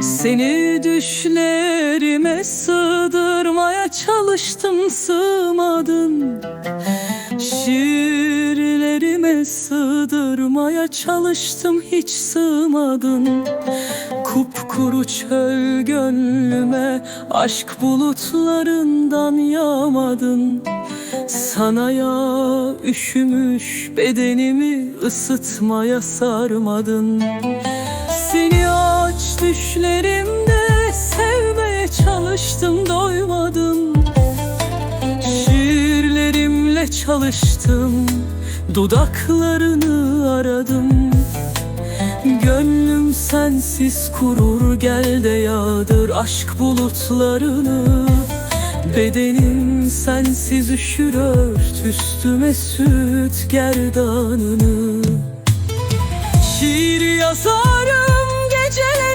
Seni düşlerime sığdırmaya çalıştım sığmadın Şiirlerime sığdırmaya çalıştım hiç sığmadın Kupkuru çöl gönlüme aşk bulutlarından yağmadın. Sana ya üşümüş bedenimi ısıtmaya sarmadın. Seni aç düşlerimde sevmeye çalıştım doymadım Şiirlerimle çalıştım dudaklarını aradım. Gönlüm sensiz kurur gel de yağdır aşk bulutlarını. Bedenim sensiz üşür ört üstüme süt gerdanını. Şiir yazarım gecelere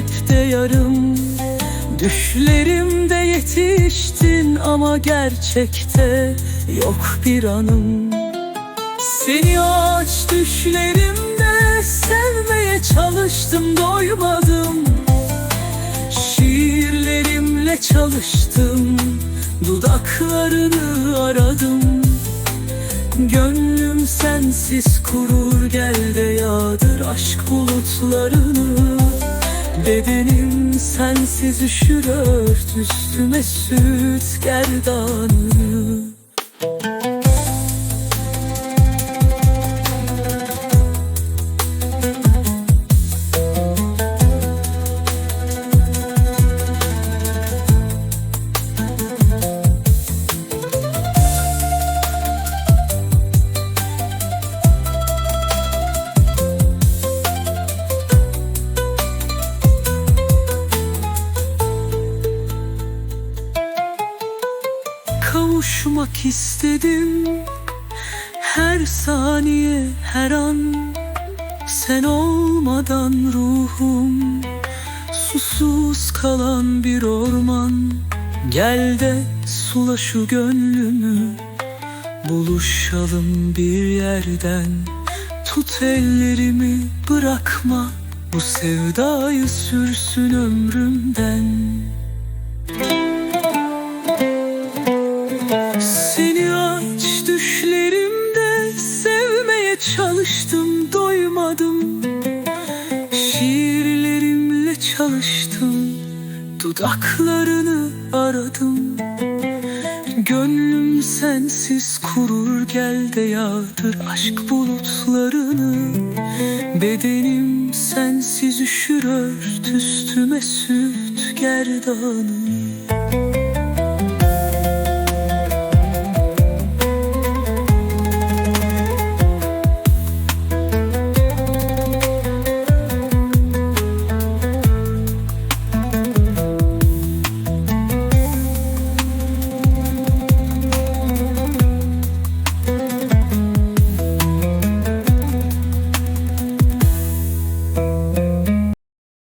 de yarım. Düşlerimde yetiştin ama gerçekte yok bir anım. Seni aç düşlerimde sevmeye çalıştım doymadım. Şiirlerimle çalıştım dudaklarını aradım. Gönlüm sensiz kurur gel de yağdır aşk bulutlarını Bedenim sensiz üşür ört üstüme süt gerdanını Kavuşmak istedim. Her saniye her an Sen olmadan ruhum susuz kalan bir orman. Gel de sula şu gönlümü Buluşalım bir yerden. Tut ellerimi bırakma Bu sevdayı sürsün ömrümden çalıştım doymadım. Şiirlerimle çalıştım dudaklarını aradım. Gönlüm sensiz kurur gel de yağdır aşk bulutlarını. Bedenim sensiz üşür ört üstüme süt gerdanını